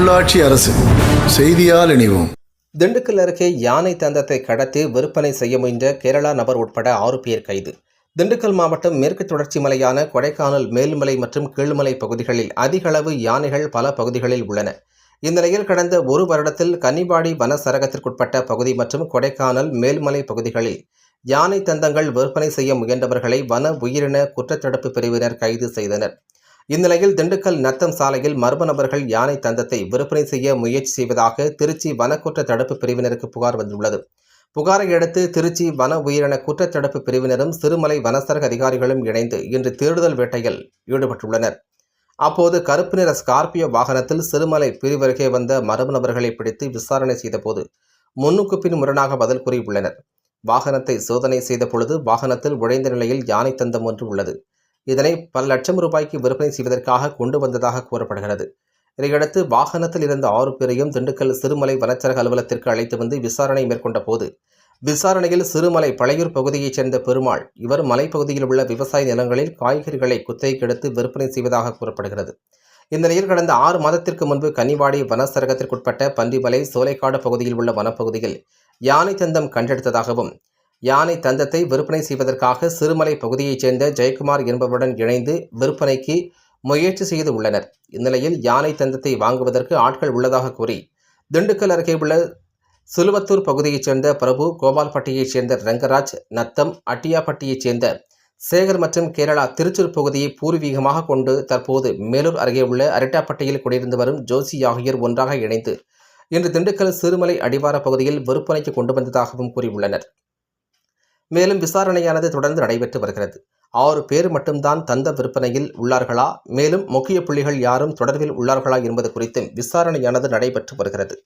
உள்ளாட்சி அரசு. செய்தியால் இணைவோம். திண்டுக்கல் அருகே யானை தந்தத்தை கடத்தி விற்பனை செய்ய முயன்ற கேரளா நபர் உட்பட ஆறு பேர் கைது. திண்டுக்கல் மாவட்டம் மேற்கு தொடர்ச்சி மலையான கொடைக்கானல் மேல்மலை மற்றும் கீழ்மலை பகுதிகளில் அதிக அளவு யானைகள் பல பகுதிகளில் உள்ளன. இந்நிலையில் கடந்த ஒரு வருடத்தில் கன்னிபாடி வன சரகத்திற்குட்பட்ட பகுதி மற்றும் கொடைக்கானல் மேல்மலை பகுதிகளில் யானை தந்தங்கள் விற்பனை செய்ய முயன்றவர்களை வன உயிரின குற்றத்தடுப்பு பிரிவினர் கைது செய்தனர். இந்நிலையில் திண்டுக்கல் நத்தம் சாலையில் மர்ம நபர்கள் யானை தந்தத்தை விற்பனை செய்ய முயற்சி செய்வதாக திருச்சி வனக்குற்ற தடுப்பு பிரிவினருக்கு புகார் வந்துள்ளது. புகாரை அடுத்து திருச்சி வன உயிரின குற்றத்தடுப்பு பிரிவினரும் சிறுமலை வனசரக அதிகாரிகளும் இணைந்து இன்று தேடுதல் வேட்டையில் ஈடுபட்டுள்ளனர். அப்போது கருப்பு நிற ஸ்கார்பியோ வாகனத்தில் சிறுமலை பிரிவருகே வந்த மர்ம நபர்களை பிடித்து விசாரணை செய்தபோது முன்னுக்கு பின் முரணாக பதில் கூறியுள்ளனர். வாகனத்தை சோதனை செய்த பொழுது வாகனத்தில் உழைந்த நிலையில் யானை தந்தம் ஒன்று உள்ளது. இதனை பல லட்சம் ரூபாய்க்கு விற்பனை செய்வதற்காக கொண்டு வந்ததாக கூறப்படுகிறது. இதையடுத்து வாகனத்தில் இருந்த ஆறு பேரையும் திண்டுக்கல் சிறுமலை வனச்சரக அலுவலகத்திற்கு அழைத்து வந்து விசாரணை மேற்கொண்ட போது விசாரணையில் சிறுமலை பழையூர் பகுதியைச் சேர்ந்த பெருமாள் இவர் மலைப்பகுதியில் உள்ள விவசாய நிலங்களில் காய்கறிகளை குத்தகைக்கு எடுத்து விற்பனை செய்வதாக கூறப்படுகிறது. இந்நிலையில் கடந்த ஆறு மாதத்திற்கு முன்பு கன்னிவாடி வனச்சரகத்திற்குட்பட்ட பன்றிமலை சோலைக்காடு பகுதியில் உள்ள வனப்பகுதியில் யானை தந்தம் கண்டெடுத்ததாகவும் யானை தந்தத்தை விற்பனை செய்வதற்காக சிறுமலை பகுதியைச் சேர்ந்த ஜெயக்குமார் என்பவருடன் இணைந்து விற்பனைக்கு முயற்சி செய்து உள்ளனர். இந்நிலையில் யானை தந்தத்தை வாங்குவதற்கு ஆட்கள் உள்ளதாக கூறி திண்டுக்கல் அருகே உள்ள சிலுவத்தூர் பகுதியைச் சேர்ந்த பிரபு கோபால்பட்டியைச் சேர்ந்த ரங்கராஜ் நத்தம் அட்டியாப்பட்டியைச் சேர்ந்த சேகர் மற்றும் கேரளா திருச்சூர் பகுதியை பூர்வீகமாக கொண்டு தற்போது மேலூர் அருகே உள்ள அரட்டாப்பட்டியில் குடியிருந்து வரும் ஜோசி ஆகியோர் ஒன்றாக இணைந்து இன்று திண்டுக்கல் சிறுமலை அடிவார பகுதியில் விற்பனைக்கு கொண்டு வந்ததாகவும் கூறியுள்ளனர். மேலும் விசாரணையானது தொடர்ந்து நடைபெற்று வருகிறது. ஆறு பேர் மட்டும்தான் தந்த விற்பனையில் உள்ளார்களா? மேலும் முக்கிய புள்ளிகள் யாரும் தொடர்பில் உள்ளார்களா என்பது குறித்தும் விசாரணையானது நடைபெற்று வருகிறது.